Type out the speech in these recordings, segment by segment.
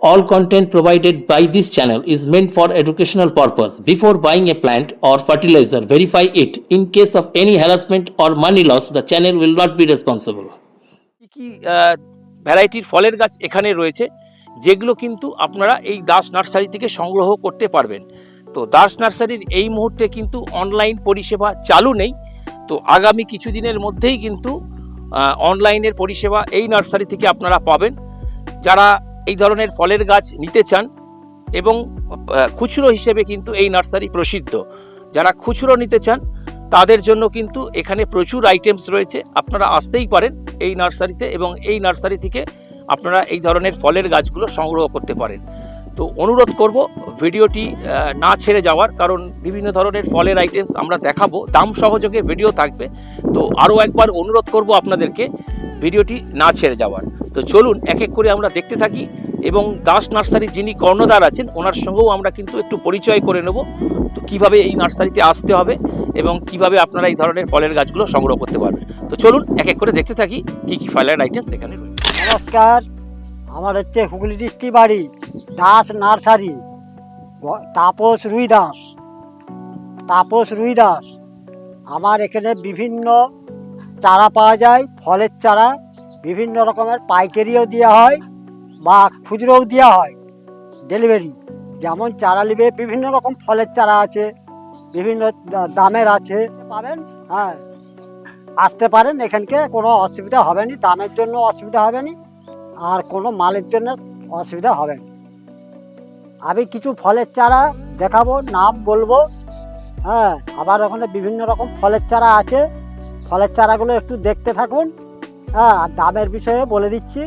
All content provided by this channel is meant for educational purpose. Before buying a plant or fertilizer, verify it. In case of any harassment or money loss, the channel will not be responsible. কি ভ্যারাইটির ফলের গাছ এখানে রয়েছে যেগুলো কিন্তু আপনারা এই দাস নার্সারি থেকে সংগ্রহ করতে পারবেন তো দাস নার্সারির এই মুহূর্তে কিন্তু অনলাইন পরিষেবা চালু নেই তো আগামী কিছুদিনের মধ্যেই কিন্তু অনলাইনের পরিষেবা এই নার্সারি থেকে আপনারা পাবেন যারা এই ধরনের ফলের গাছ নিতে চান এবং খুচরো হিসেবে কিন্তু এই নার্সারি প্রসিদ্ধ। যারা খুচরো নিতে চান, তাদের জন্য কিন্তু এখানে প্রচুর আইটেমস রয়েছে। আপনারা আসতেই পারেন এই নার্সারিতে এবং এই নার্সারি থেকে আপনারা এই ধরনের ফলের গাছগুলো সংগ্রহ করতে পারেন। তো অনুরোধ করব, ভিডিওটি না ছেড়ে যাওয়ার, কারণ বিভিন্ন ধরনের ফলের আইটেমস আমরা দেখাবো। দাম সহযোগে ভিডিও থাকবে। তো আরও একবার অনুরোধ করব আপনাদেরকে, ভিডিওটি না ছেড়ে যাওয়ার। তো চলুন এক এক করে আমরা দেখতে থাকি এবং দাস নার্সারি যিনি কর্ণধার আছেন, ওনার সঙ্গেও আমরা কিন্তু একটু পরিচয় করে নেব। তো কীভাবে এই নার্সারিতে আসতে হবে এবং কীভাবে আপনারা এই ধরনের ফলের গাছগুলো সংগ্রহ করতে পারবেন? তো চলুন এক এক করে দেখতে থাকি কি কি ফলের আইটেম সেখানে রয়েছে। নমস্কার, আমার হচ্ছে হুগলি ডিস্ট্রিক্ট বাড়ি, দাস নার্সারি তাপস রুই দাস তাপস রুই দাস আমার এখানে বিভিন্ন চারা পাওয়া যায়, ফলের চারা। বিভিন্ন রকমের পাইকারিও দেওয়া হয় বা খুচরোও দেওয়া হয়। ডেলিভারি যেমন চারা নেবে, বিভিন্ন রকম ফলের চারা আছে, বিভিন্ন দামের আছে। পাবেন হ্যাঁ আসতে পারেন, এখানকে কোনো অসুবিধা হবে না, দামের জন্য অসুবিধা হবে না, আর কোনো মালের জন্য অসুবিধা হবে আমি কিছু ফলের চারা দেখাবো, নাম বলব হ্যাঁ আবার ওখানে বিভিন্ন রকম ফলের চারা আছে। ফলের চারাগুলো একটু দেখতে থাকুন। হ্যাঁ আর দামের বিষয়ে বলে দিচ্ছি,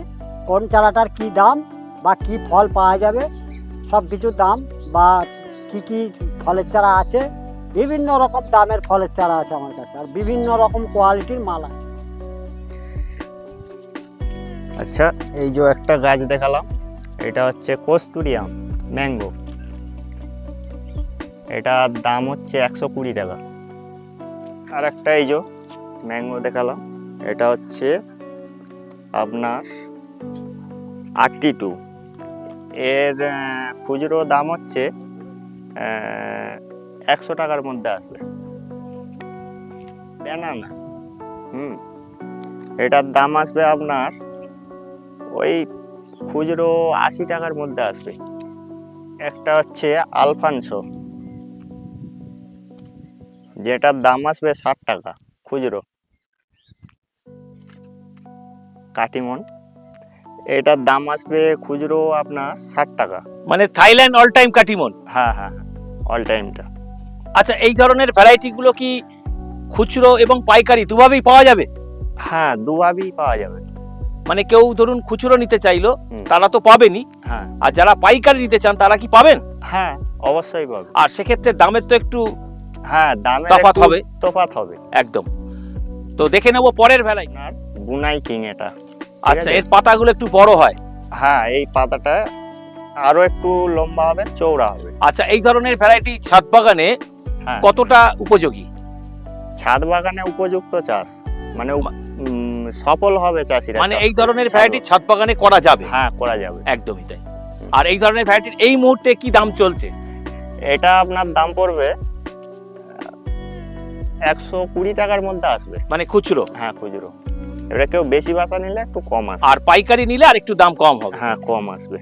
কোন চারাটার কি দাম বা কি ফল পাওয়া যাবে, সব কিছু দাম বা কি কি ফলের চারা আছে, বিভিন্ন রকম দামের ফলের চারা আছে আমার কাছে, আর বিভিন্ন রকম কোয়ালিটির মাল আছে। আচ্ছা এই যে একটা গাছ দেখালাম, এটা হচ্ছে কস্তুরিয়াম ম্যাঙ্গো। এটার দাম হচ্ছে একশো কুড়ি টাকা। আর একটা এই যে ম্যাঙ্গো দেখালাম, এটা হচ্ছে আপনার আটটি টু এর খুচরো দাম হচ্ছে একশো টাকার মধ্যে আসবে। ব্যানানা হুম। এটার দাম আসবে আপনার, ওই খুচরো আশি টাকার মধ্যে আসবে। একটা হচ্ছে আলফানসো। যেটার দাম আসবে ষাট টাকা, খুচরো। কাটিমন। এটার দাম আসবে খুচরো আপনার ষাট টাকা। মানে থাইল্যান্ড অল টাইম কাটিমন? হ্যাঁ হ্যাঁ অল টাইমটা আচ্ছা এই ধরনের ভ্যারাইটিগুলো কি খুচরো এবং পাইকারি দুভাবেই পাওয়া যাবে? হ্যাঁ দুভাবেই পাওয়া যাবে। মানে কেউ ধরুন খুচরো নিতে চাইলো তারা তো পাবেনই হ্যাঁ। আর যারা পাইকারি নিতে চান তারা কি পাবেন? হ্যাঁ অবশ্যই পাবে আর সেক্ষেত্রে দামের তো একটু হ্যাঁ দামে তফাৎ হবে। তফাৎ হবে। একদম। তো দেখে নেব পরের আপনার বুনাই কিং এটা। আচ্ছা এর পাতাগুলো একটু বড় হয়। হ্যাঁ এই পাতাটা আরও একটু লম্বা হবে চৌড়া হবে। আচ্ছা এই ধরনের ভ্যারাইটি ছাদ বাগানে হ্যাঁ। কতটা উপযোগী? ছাদ বাগানে উপযুক্ত চাষ। মানে সফল হবে চাষিরা মানে এই ধরনের। ভ্যারাইটি ছাদ বাগানে করা যাবে? হ্যাঁ করা যাবে। একদমই তাই। আর এই ধরনের ভ্যারাইটির এই মুহূর্তে কি দাম চলছে? এটা আপনার দাম পড়বে একশো কুড়ি টাকার মধ্যে আসবে। মানে খুচরো? হ্যাঁ খুচরো। এবারে কেউ বেশি বাসা নিলে একটু কম আসবে। আর পাইকারি নিলে আর একটু দাম কম হবে। হ্যাঁ কম আসবে।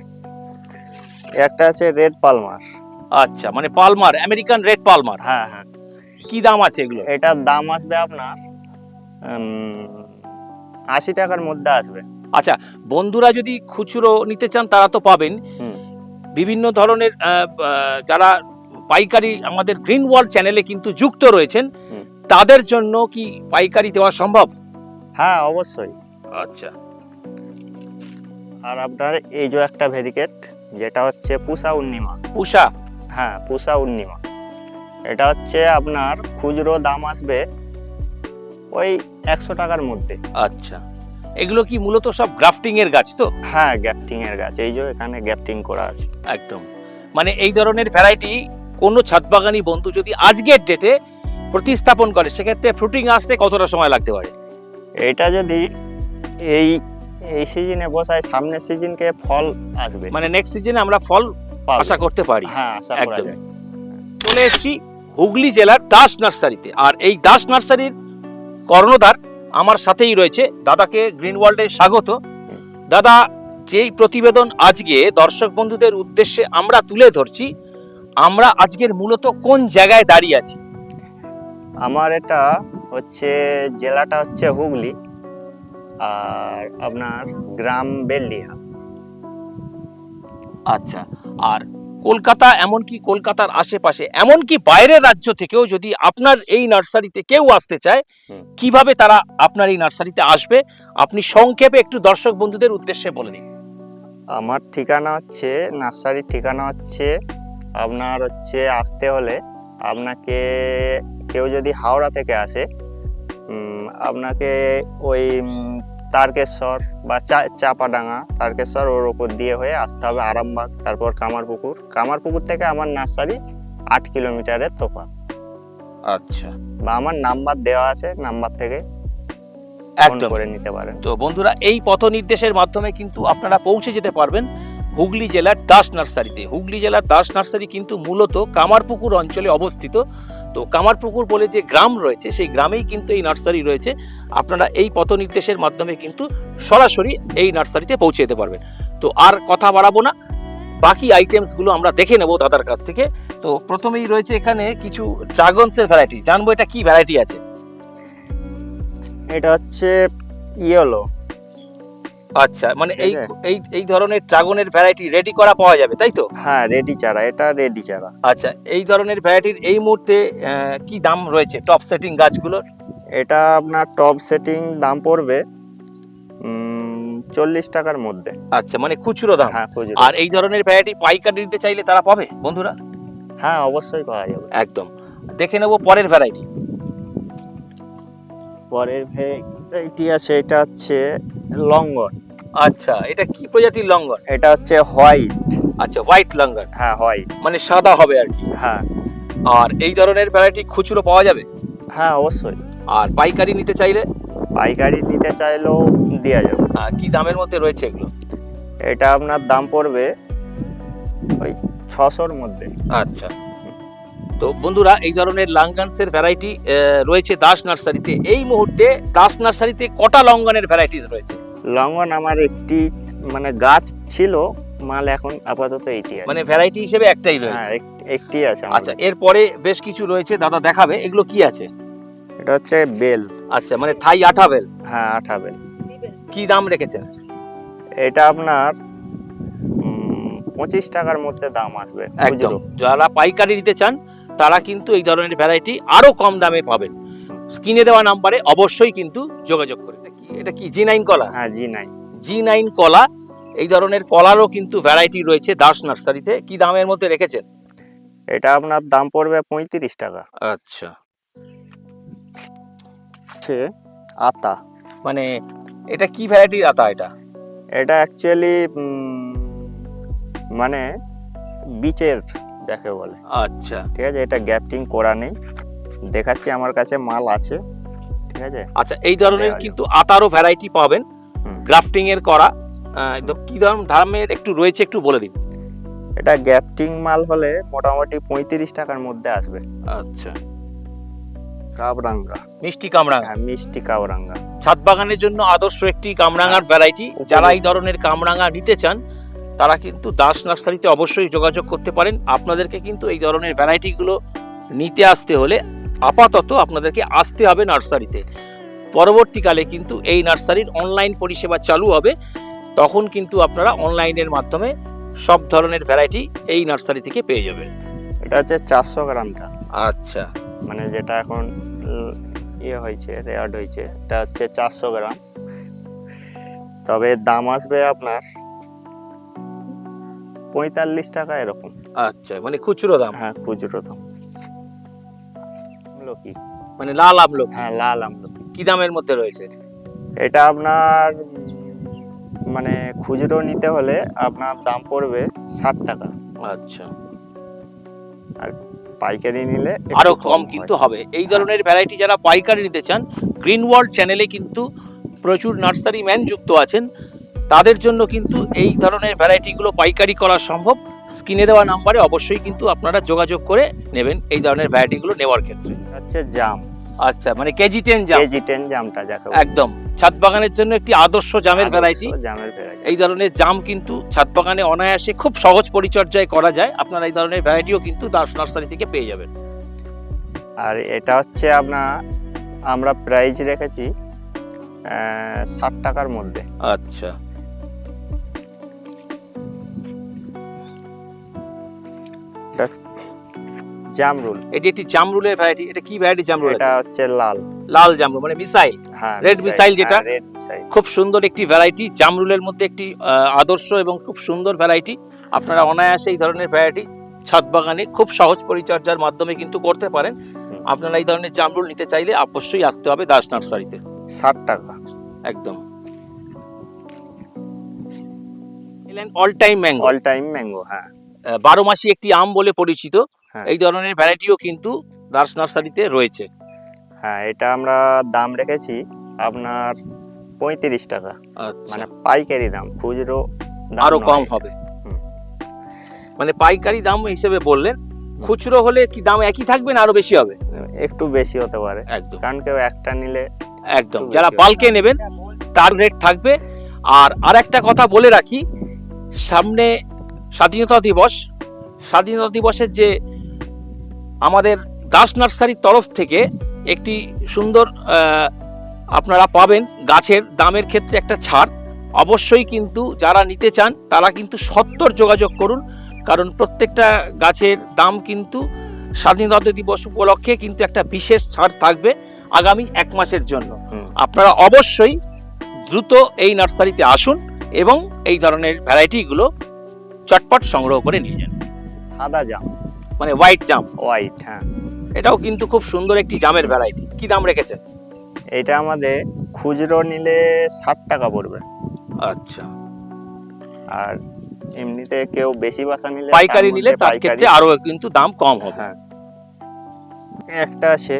একটা আছে রেড পালমার। আচ্ছা মানে পালমার আমেরিকান রেড পালমার। হ্যাঁ হ্যাঁ। কি দাম আছে এগুলো? এটার দাম আসবে আপনার আশি টাকার মধ্যে আসবে। আচ্ছা বন্ধুরা যদি খুচরো নিতে চান তারা তো পাবেন। বিভিন্ন ধরনের যারা পাইকারি আমাদের গ্রিন ওয়ার্ল্ড চ্যানেলে কিন্তু যুক্ত রয়েছেন তাদের জন্য কি পাইকারি দেওয়া সম্ভব? হ্যাঁ অবশ্যই। আচ্ছা। আর আপনার এই যে একটা ভেরিকেট যেটা হচ্ছে পুষা উন্নিমা উষা হ্যাঁ পুষা উন্নিমা এটা হচ্ছে আপনার খুচরো দাম আসবে ওই একশো টাকার মধ্যে। আচ্ছা। এগুলো কি মূলত সব গ্রাফটিং এর গাছ তো? হ্যাঁ গ্যাপটিং এর গাছ। এই যে এখানে গ্যাপটিং করা আছে। একদম। মানে এই ধরনের ভ্যারাইটি কোনো ছাদ বাগানি বন্ধু যদি আজকের ডেটে প্রতিস্থাপন করে সেক্ষেত্রে ফ্রুটিং আসতে কতটা সময় লাগতে পারে? এটা যদি এই এই সিজনে বসায় সামনের সিজনকে ফল আসবে। মানে নেক্সট সিজনে আমরা ফল আশা করতে পারি। হ্যাঁ আশা করা যায়। চলে এসেছি হুগলি জেলার দাস নার্সারিতে। আর এই দাস নার্সারির কর্ণধার আমার সাথেই রয়েছে। দাদাকে গ্রিন ওয়ার্ল্ডে স্বাগত। দাদা যেই প্রতিবেদন আজকে দর্শক বন্ধুদের উদ্দেশ্যে আমরা তুলে ধরছি আমরা আজকের মূলত কোন জায়গায় দাঁড়িয়ে আছি? আমার এটা হচ্ছে জেলাটা হচ্ছে হুগলি আর আপনার গ্রাম বেলডিহা। আচ্ছা আর কলকাতা এমনকি কলকাতার আশেপাশে এমনকি বাইরের রাজ্য থেকেও যদি আপনার এই নার্সারিতে কেউ আসতে চায়। কীভাবে তারা আপনার এই নার্সারিতে আসবে? আপনি সংক্ষেপে একটু দর্শক বন্ধুদের উদ্দেশ্যে বলে দিন। আমার ঠিকানা হচ্ছে নার্সারির ঠিকানা হচ্ছে আপনার হচ্ছে আসতে হলে আপনাকে কেউ যদি হাওড়া থেকে আসে আপনাকে ওই তারকেশ্বর বা চা- চাপাডাঙ্গা তারকেশ্বর ওর ওপর দিয়ে হয়ে আসতে হবে আরামবাগ তারপর কামারপুকুর। কামারপুকুর থেকে আমার নার্সারি আট কিলোমিটারের তফাৎ। আচ্ছা। বা আমার নাম্বার দেওয়া আছে নাম্বার থেকে একদম। করে নিতে পারেন। তো বন্ধুরা এই পথ নির্দেশের মাধ্যমে কিন্তু আপনারা পৌঁছে যেতে পারবেন হুগলি জেলার দাস নার্সারিতে। হুগলি জেলার দাস নার্সারি কিন্তু মূলত কামারপুকুর অঞ্চলে অবস্থিত। তো কামারপুকুর বলে যে গ্রাম রয়েছে, সেই গ্রামেই কিন্তু এই নার্সারি রয়েছে। আপনারা এই পথ নির্দেশের মাধ্যমে কিন্তু সরাসরি এই নার্সারিতে পৌঁছে যেতে পারবেন। তো আর কথা বাড়াবো না, বাকি আইটেমসগুলো আমরা দেখে নেব দাদার কাছ থেকে। তো প্রথমেই রয়েছে এখানে কিছু ড্রাগনসের ভ্যারাইটি। জানব এটা কি ভ্যারাইটি আছে? এটা হচ্ছে ইয়েলো। আচ্ছা মানে এই এই এই ধরনের ড্রাগনের ভ্যারাইটি রেডি করা পাওয়া যাবে তাই তো? হ্যাঁ রেডি চারা এটা রেডি চারা। আচ্ছা এই ধরনের ভ্যারাইটির এই মুহূর্তে কি দাম রয়েছে টপ সেটিং গাছগুলোর? এটা আপনার টপ সেটিং দাম পড়বে চল্লিশ টাকার মধ্যে। আচ্ছা মানে খুচরো দাম। হ্যাঁ আর এই ধরনের ভ্যারাইটি পাইকারি নিতে চাইলে তারা পাবে বন্ধুরা? হ্যাঁ অবশ্যই পাওয়া যাবে। একদম। দেখে নেব পরের ভ্যারাইটি পরের ভ্যারাইটি আছে এটা হচ্ছে লঙ্গন। আচ্ছা এটা কি প্রজাতির লঙ্গন? এটা হচ্ছে হোয়াইট। আচ্ছা হোয়াইট লঙ্গন। হ্যাঁ হোয়াইট। মানে সাদা হবে আর কি। হ্যাঁ। আর এই ধরনের ভ্যারাইটি খুচরো পাওয়া যাবে? হ্যাঁ অবশ্যই। আর পাইকারি নিতে চাইলে? পাইকারি নিতে চাইলেও দেওয়া যাবে। কি দামের মধ্যে রয়েছে এগুলো? এটা আপনার দাম পড়বে ওই ছশোর মধ্যে। আচ্ছা। তো বন্ধুরা এই ধরনের লাঙ্গান্সের ভ্যারাইটি রয়েছে দাস নার্সারিতে। এই মুহূর্তে দাস নার্সারিতে কটা লঙ্গনের ভ্যারাইটিস রয়েছে? লঙ্গন আমার একটি মানে গাছ ছিল মাল এখন আপাতত এইটি মানে ভ্যারাইটি হিসেবে একটাই হ্যাঁ রয়েছে? এক- একটি আছে আচ্ছা এরপরে বেশ কিছু রয়েছে দাদা দেখাবে এগুলো কি আছে? এটা হচ্ছে বেল। আচ্ছা মানে থাই আঠা বেল। হ্যাঁ আঠা বেল। কি দাম রেখেছেন? এটা আপনার পঁচিশ টাকার মধ্যে দাম আসবে একদম। যারা পাইকারি নিতে চান তারা কিন্তু এই ধরনের ভ্যারাইটি আরও কম দামে পাবেন। স্ক্রিনে দেওয়া নাম্বারে অবশ্যই কিন্তু যোগাযোগ করে এটা কি এটা কি জি নাইন কলা? হ্যাঁ জি নাইন জি নাইন কলা এই ধরনের কলারও কিন্তু ভ্যারাইটি রয়েছে দাস নার্সারিতে। কি দামের মধ্যে রেখেছেন? এটা আপনার দাম পড়বে পঁয়ত্রিশ টাকা। আচ্ছা। আতা। মানে এটা কি ভ্যারাইটির আতা এটা? এটা অ্যাকচুয়ালি মানে বিচের যাকে বলে। আচ্ছা। ঠিক আছে এটা গ্যাপটিং করা নেই। দেখাচ্ছি আমার কাছে মাল আছে। ঠিক আছে? আচ্ছা এই ধরনের কিন্তু আতারও ভ্যারাইটি পাবেন। গ্রাফটিং এর করা। কি দাম দামের একটু রয়েছে একটু বলে দিন। এটা গ্যাপটিং মাল হলে মোটামুটি পঁয়ত্রিশ টাকার মধ্যে আসবে। আচ্ছা। কাবরাঙ্গা মিষ্টি কামরাঙা হ্যাঁ মিষ্টি কাবরাঙ্গা ছাদ বাগানের জন্য আদর্শ একটি কামরাঙার ভ্যারাইটি যারা এই ধরনের কামরাঙা নিতে চান তারা কিন্তু দাস নার্সারিতে অবশ্যই যোগাযোগ করতে পারেন। আপনাদেরকে কিন্তু এই ধরনের ভ্যারাইটিগুলো নিতে আসতে হলে আপাতত আপনাদেরকে আসতে হবে নার্সারিতে। পরবর্তীকালে কিন্তু এই নার্সারির অনলাইন পরিষেবা চালু হবে। তখন কিন্তু আপনারা অনলাইনের মাধ্যমে সব ধরনের ভ্যারাইটি এই নার্সারি থেকে পেয়ে যাবেন। এটা হচ্ছে চারশো গ্রামটা। আচ্ছা। মানে যেটা এখন ইয়ে হয়েছে রেয়ার্ড হয়েছে এটা হচ্ছে চারশো গ্রাম। তবে দাম আসবে আপনার পঁয়তাল্লিশ টাকা এরকম। আচ্ছা মানে খুচরো দাম? হ্যাঁ খুচরো দাম। আমলকি। মানে লাল আমলো হ্যাঁ লাল আমলকি। কি দামের মধ্যে রয়েছে? এটা আপনার মানে খুচরো নিতে হলে আপনার দাম পড়বে ষাট টাকা। আচ্ছা। আর পাইকারি নিলে একটু আরও কম কিন্তু হবে। এই ধরনের ভ্যারাইটি যারা পাইকারি নিতে চান গ্রিন ওয়ার্ল্ড চ্যানেলে কিন্তু প্রচুর নার্সারি ম্যান যুক্ত আছেন। তাদের জন্য কিন্তু এই ধরনের ভ্যারাইটিগুলো পাইকারি করা সম্ভব। স্ক্রিনে দেওয়া নাম্বারে অবশ্যই কিন্তু আপনারা যোগাযোগ করে নেবেন এই ধরনের ভ্যারাইটিগুলো নেওয়ার ক্ষেত্রে। হচ্ছে জাম। আচ্ছা মানে কেজি টেন জাম। কেজি টেন জামটা যাকে একদম। ছাদ বাগানের জন্য একটি আদর্শ জামের ভ্যারাইটি জামের ভ্যারাইটি এই ধরনের জাম কিন্তু ছাদ বাগানে অনায়াসে খুব সহজ পরিচর্যায় করা যায়। আপনারা এই ধরনের ভ্যারাইটিও কিন্তু দাস নার্সারি থেকে পেয়ে যাবেন। আর এটা হচ্ছে আপনার আমরা প্রাইস রেখেছি ষাট টাকার মধ্যে। আচ্ছা। জামরুল। এটি একটি জামরুলের ভ্যারাইটি এটা কি ভ্যারাইটি জামরুল এটা হচ্ছে লাল। লাল জামরুল মানে মিসাইল হ্যাঁ Red missile যেটা? খুব সুন্দর একটি ভ্যারাইটি জামরুলের মধ্যে একটি আদর্শ এবং খুব সুন্দর ভ্যারাইটি আপনারা অনায়াসে এই ধরনের ভ্যারাইটি ছাদ বাগানে খুব সহজ পরিচর্যার মাধ্যমে কিন্তু করতে পারেন। আপনারা এই ধরনের জামরুল নিতে চাইলে অবশ্যই আসতে হবে দাস নার্সারিতে। ষাট টাকা। একদম। All time mango all time mango হ্যাঁ। বারো মাসি একটি আম বলে পরিচিত। হ্যাঁ। এই ধরনের ভ্যারাইটিও কিন্তু দাস নার্সারিতে রয়েছে। হ্যাঁ এটা আমরা দাম রেখেছি আপনার পঁয়ত্রিশ টাকা। আচ্ছা। মানে পাইকারি দাম খুচরো আরও কম হবে। মানে পাইকারি দাম হিসেবে বললেন খুচরো হলে কি দাম একই থাকবে না আরও বেশি হবে? একটু বেশি হতে পারে। একদম। কারণ কেউ একটা নিলে একদম। যারা বাল্কে নেবেন তার রেট থাকবে। আর আর একটা কথা বলে রাখি সামনে স্বাধীনতা দিবস স্বাধীনতা দিবসের যে আমাদের দাস নার্সারির তরফ থেকে একটি সুন্দর আপনারা পাবেন গাছের দামের ক্ষেত্রে একটা ছাড়। অবশ্যই কিন্তু যারা নিতে চান তারা কিন্তু সত্তর যোগাযোগ করুন কারণ প্রত্যেকটা গাছের দাম কিন্তু স্বাধীনতা দিবস উপলক্ষে কিন্তু একটা বিশেষ ছাড় থাকবে আগামী এক মাসের জন্য। আপনারা অবশ্যই দ্রুত এই নার্সারিতে আসুন এবং এই ধরনের ভ্যারাইটিগুলো চটপট সংগ্রহ করে নিয়ে যান। সাদা জাম। মানে হোয়াইট জাম হোয়াইট হ্যাঁ। এটাও কিন্তু খুব সুন্দর একটি জামের ভ্যারাইটি কি দাম রেখেছেন? এটা আমাদের খুচরো নিলে ষাট টাকা পড়বে। আচ্ছা। আর এমনিতে কেউ বেশি বাসা নিলে পাইকারি নিলে তার ক্ষেত্রে আরও কিন্তু দাম কম হবে। হ্যাঁ। একটা আছে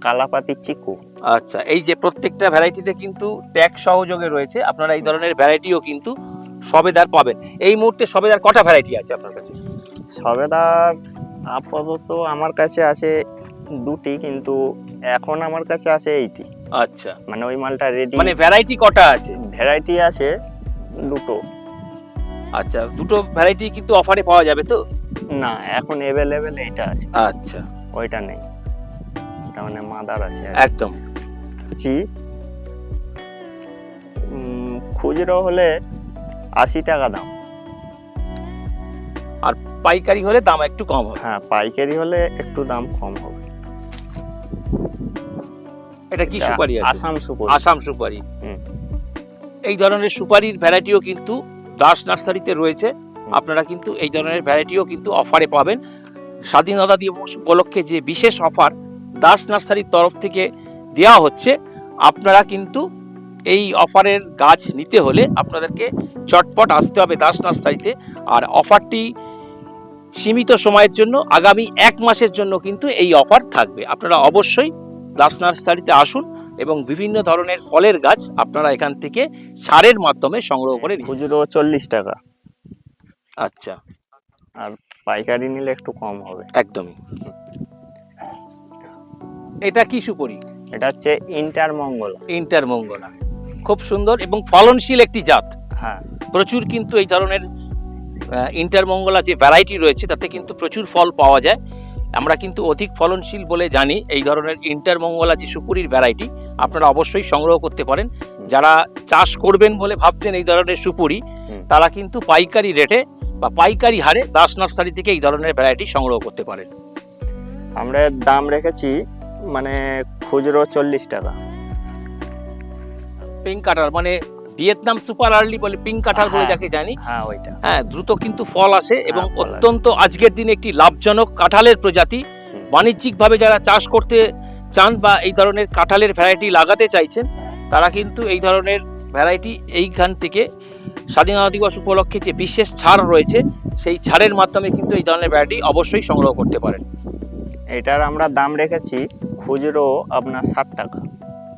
কালাপাতি চিকু। আচ্ছা এই যে প্রত্যেকটা ভ্যারাইটিতে কিন্তু ট্যাক্স সহযোগে রয়েছে। আপনারা এই ধরনের ভ্যারাইটিও কিন্তু সবেদার পাবেন। এই মুহূর্তে সবেদার কটা ভ্যারাইটি আছে আপনার কাছে? সবেদার আপাতত আমার কাছে আছে দুটি কিন্তু এখন আমার কাছে আছে এইটি। আচ্ছা। মানে ওই মালটা রেডি মানে ভ্যারাইটি কটা আছে? ভ্যারাইটি আছে দুটো। আচ্ছা দুটো ভ্যারাইটি কিন্তু অফারে পাওয়া যাবে তো? না এখন অ্যাভেলেবেল এইটা আছে। আচ্ছা। ওইটা নেই। ওটা মানে মাদার আছে একদম। জি খুচরো হলে আশি টাকা দাম। আর পাইকারি হলে দাম একটু কম হবে। হ্যাঁ পাইকারি হলে একটু দাম কম হবে। এটা কি সুপারি আসাম সুপারি। আসাম সুপারি। এই ধরনের সুপারির ভ্যারাইটিও কিন্তু দাস নার্সারিতে রয়েছে। আপনারা কিন্তু এই ধরনের ভ্যারাইটিও কিন্তু অফারে পাবেন। স্বাধীনতা দিবস উপলক্ষে যে বিশেষ অফার দাস নার্সারির তরফ থেকে দেওয়া হচ্ছে আপনারা কিন্তু এই অফারের গাছ নিতে হলে আপনাদেরকে চটপট আসতে হবে দাস নার্সারিতে। আর অফারটি সীমিত সময়ের জন্য আগামী এক মাসের জন্য কিন্তু এই অফার থাকবে। আপনারা অবশ্যই দাস নার্সারিতে আসুন এবং বিভিন্ন ধরনের ফলের গাছ আপনারা এখান থেকে সারের মাধ্যমে সংগ্রহ করে খুচরো চল্লিশ টাকা। আচ্ছা। আর পাইকারি নিলে একটু কম হবে। একদমই। এটা কি সুপরি? এটা হচ্ছে ইন্টার মঙ্গল ইন্টার মঙ্গলা খুব সুন্দর এবং ফলনশীল একটি জাত। হ্যাঁ। প্রচুর কিন্তু এই ধরনের ইন্টার মঙ্গলা যে ভ্যারাইটি রয়েছে তাতে কিন্তু প্রচুর ফল পাওয়া যায়। আমরা কিন্তু অধিক ফলনশীল বলে জানি এই ধরনের ইন্টার মঙ্গলা যে সুপুরির ভ্যারাইটি আপনারা অবশ্যই সংগ্রহ করতে পারেন। যারা চাষ করবেন বলে ভাবছেন এই ধরনের সুপুরি তারা কিন্তু পাইকারি রেটে বা পাইকারি হারে দাস নার্সারি থেকে এই ধরনের ভ্যারাইটি সংগ্রহ করতে পারেন। আমরা দাম রেখেছি মানে খুচরো চল্লিশ টাকা। পিঙ্ক কাটার মানে ভিয়েতনাম সুপার আর্লি বলে পিঙ্ক কাঁঠাল বলে হ্যাঁ। যাকে জানি হ্যাঁ ওইটা হ্যাঁ দ্রুত কিন্তু ফল আসে এবং অত্যন্ত আজকের দিনে একটি লাভজনক কাঁঠালের প্রজাতি। বাণিজ্যিকভাবে যারা চাষ করতে চান বা এই ধরনের কাঁঠালের ভ্যারাইটি লাগাতে চাইছেন তারা কিন্তু এই ধরনের ভ্যারাইটি এইখান থেকে স্বাধীনতা দিবস উপলক্ষে যে বিশেষ ছাড় রয়েছে সেই ছাড়ের মাধ্যমে কিন্তু এই ধরনের ভ্যারাইটি অবশ্যই সংগ্রহ করতে পারেন এটার আমরা দাম রেখেছি খুচরো আপনার ষাট টাকা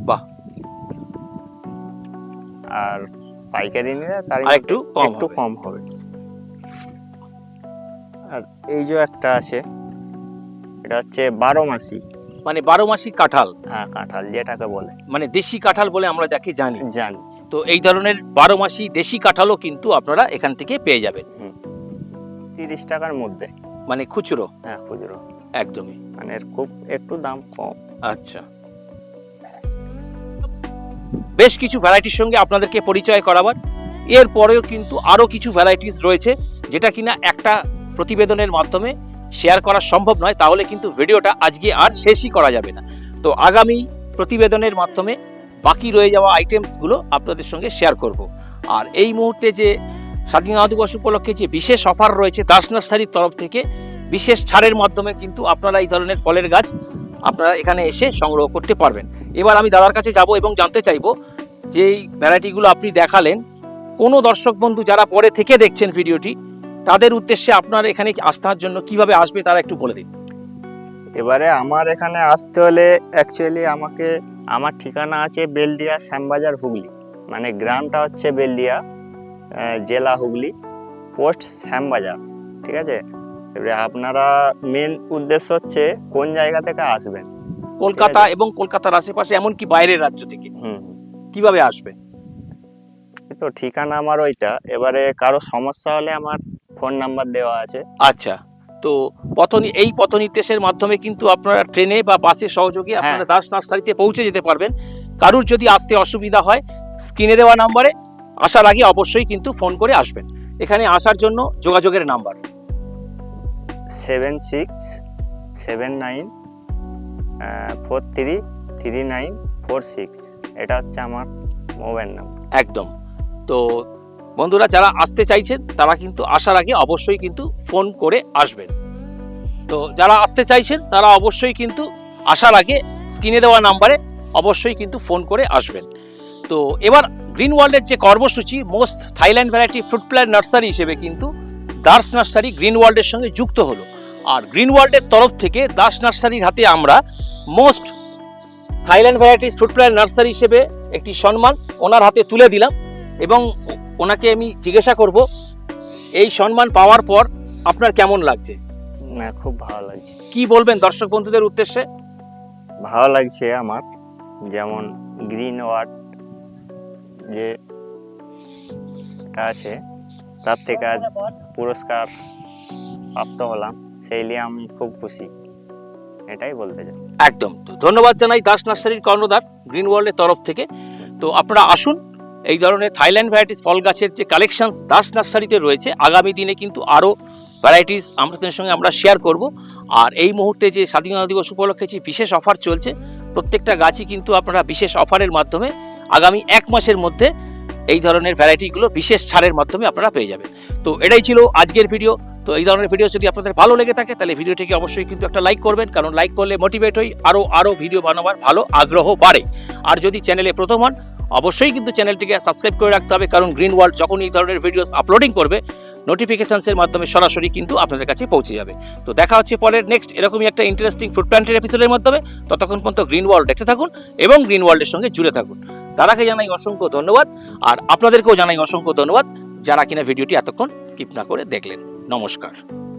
বাহ। আর পাইকারি নিলে তার একটু কম একটু কম হবে। আর এই যে একটা আছে এটা হচ্ছে বারো মাসি। মানে বারো মাসি কাঁঠাল। হ্যাঁ কাঁঠাল যেটাকে বলে। মানে দেশি কাঁঠাল বলে আমরা যাকে জানি। জানি। তো এই ধরনের বারো মাসি দেশি কাঁঠালও কিন্তু আপনারা এখান থেকে পেয়ে যাবেন। তিরিশ টাকার মধ্যে। মানে খুচরো। হ্যাঁ খুচরো। একদমই। মানে এর খুব একটু দাম কম। আচ্ছা। বেশ কিছু ভ্যারাইটির সঙ্গে আপনাদেরকে পরিচয় করাবার। এরপরেও কিন্তু আরও কিছু ভ্যারাইটিস রয়েছে, যেটা কিনা একটা প্রতিবেদনের মাধ্যমে শেয়ার করা সম্ভব নয়, তাহলে কিন্তু ভিডিওটা আজকে আর শেষই করা যাবে না। তো আগামী প্রতিবেদনের মাধ্যমে বাকি রয়ে যাওয়া আইটেমসগুলো আপনাদের সঙ্গে শেয়ার করব। আর এই মুহূর্তে যে স্বাধীনতা দিবস উপলক্ষে যে বিশেষ অফার রয়েছে দাস নার্সারির তরফ থেকে, বিশেষ ছাড়ের মাধ্যমে কিন্তু আপনারা এই ধরনের ফলের গাছ আপনারা এখানে এসে সংগ্রহ করতে পারবেন। এবার আমি দাদার কাছে যাব এবং জানতে চাইব যে এই ভ্যারাইটিগুলো আপনি দেখালেন। কোনো দর্শক বন্ধু যারা পরে থেকে দেখছেন ভিডিওটি, তাদের উদ্দেশ্যে আপনার এখানে আস্থার জন্য কীভাবে আসবে তারা একটু বলে দিন। এবারে আমার এখানে আসতে হলে অ্যাকচুয়ালি আমাকে, আমার ঠিকানা আছে বেলডিয়া শ্যামবাজার হুগলি। মানে গ্রামটা হচ্ছে বেলডিয়া জেলা হুগলি, পোস্ট শ্যামবাজার। ঠিক আছে? এবারে আপনারা মেন উদ্দেশ্য হচ্ছে কোন জায়গা থেকে আসবেন? কলকাতা এবং কলকাতার আশেপাশে এমনকি বাইরের রাজ্য থেকে। হুম কীভাবে আসবে? তো ঠিকানা আমার ওইটা। এবারে কারও সমস্যা হলে আমার ফোন নাম্বার দেওয়া আছে। আচ্ছা। তো পথ এই পথ নির্দেশের মাধ্যমে কিন্তু আপনারা ট্রেনে বা বাসের সহযোগে আপনারা দাস নার্সারিতে পৌঁছে যেতে পারবেন। কারুর যদি আসতে অসুবিধা হয় স্ক্রিনে দেওয়া নাম্বারে আসার আগে অবশ্যই কিন্তু ফোন করে আসবেন। এখানে আসার জন্য যোগাযোগের number. Seven six seven nine four three three nine four six এটা হচ্ছে আমার মোবাইল নাম্বার একদম। তো বন্ধুরা, যারা আসতে চাইছেন, তারা কিন্তু আসার আগে অবশ্যই কিন্তু ফোন করে আসবেন। তো যারা আসতে চাইছেন, তারা অবশ্যই কিন্তু আসার আগে স্ক্রিনে দেওয়া নাম্বারে অবশ্যই কিন্তু ফোন করে আসবেন। তো এবার গ্রিন ওয়ার্ল্ডের যে কর্মসূচি most Thailand variety fruit plant nursery হিসেবে কিন্তু দাস নার্সারি গ্রিন ওয়ার্ল্ডের সঙ্গে যুক্ত হলো। আর গ্রিন ওয়ার্ল্ডের তরফ থেকে দাস নার্সারির হাতে আমরা most Thailand varieties fruit plant nursery হিসেবে একটি সম্মান ওনার হাতে তুলে দিলাম এবং ওনাকে আমি জিজ্ঞাসা করব এই সম্মান পাওয়ার পর আপনার কেমন লাগছে? না খুব ভালো লাগছে। কি বলবেন দর্শক বন্ধুদের উদ্দেশ্যে? ভালো লাগছে আমার যেমন গ্রিন ওয়ার্ড যে আছে তার থেকে আজ পুরস্কার প্রাপ্ত হলাম, সেই নিয়ে আমি খুব খুশি। এটাই বলতে চাই। একদম। তো ধন্যবাদ জানাই দাস নার্সারির কর্ণধার গ্রিন ওয়ার্ল্ডের তরফ থেকে। তো আপনারা আসুন, এই ধরনের থাইল্যান্ড ভ্যারাইটিস ফল গাছের যে কালেকশন দাস নার্সারিতে রয়েছে, আগামী দিনে কিন্তু আরও ভ্যারাইটিস আমাদের সঙ্গে আমরা শেয়ার করব। আর এই মুহূর্তে যে স্বাধীনতা দিবস উপলক্ষে যে বিশেষ অফার চলছে, প্রত্যেকটা গাছই কিন্তু আপনারা বিশেষ অফারের মাধ্যমে আগামী এক মাসের মধ্যে এই ধরনের ভ্যারাইটিগুলো বিশেষ ছাড়ের মাধ্যমে আপনারা পেয়ে যাবেন। তো এটাই ছিল আজকের ভিডিও তো এই ধরনের ভিডিও যদি আপনাদের ভালো লেগে থাকে, তাহলে ভিডিওটিকে অবশ্যই কিন্তু একটা লাইক করবেন, কারণ লাইক করলে মোটিভেট হই আরও আরও ভিডিও বানাবার ভালো আগ্রহ বাড়ে। আর যদি চ্যানেলে প্রথম হন, অবশ্যই কিন্তু চ্যানেলটিকে সাবস্ক্রাইব করে রাখতে হবে, কারণ গ্রিন ওয়ার্ল্ড যখন এই ধরনের ভিডিওস আপলোডিং করবে নোটিফিকেশনসের মাধ্যমে সরাসরি কিন্তু আপনাদের কাছে পৌঁছে যাবে। তো দেখা হচ্ছে পরের নেক্সট এরকমই একটা ইন্টারেস্টিং ফুড প্ল্যান্টের এপিসোডের মাধ্যমে। ততক্ষণ পর্যন্ত গ্রিন ওয়ার্ল্ড দেখতে থাকুন এবং গ্রিন ওয়ার্ল্ডের সঙ্গে জুড়ে থাকুন। তারাকে জানাই অসংখ্য ধন্যবাদ। আর আপনাদেরকেও জানাই অসংখ্য ধন্যবাদ যারা কিনা ভিডিওটি এতক্ষণ স্কিপ না করে দেখলেন। নমস্কার।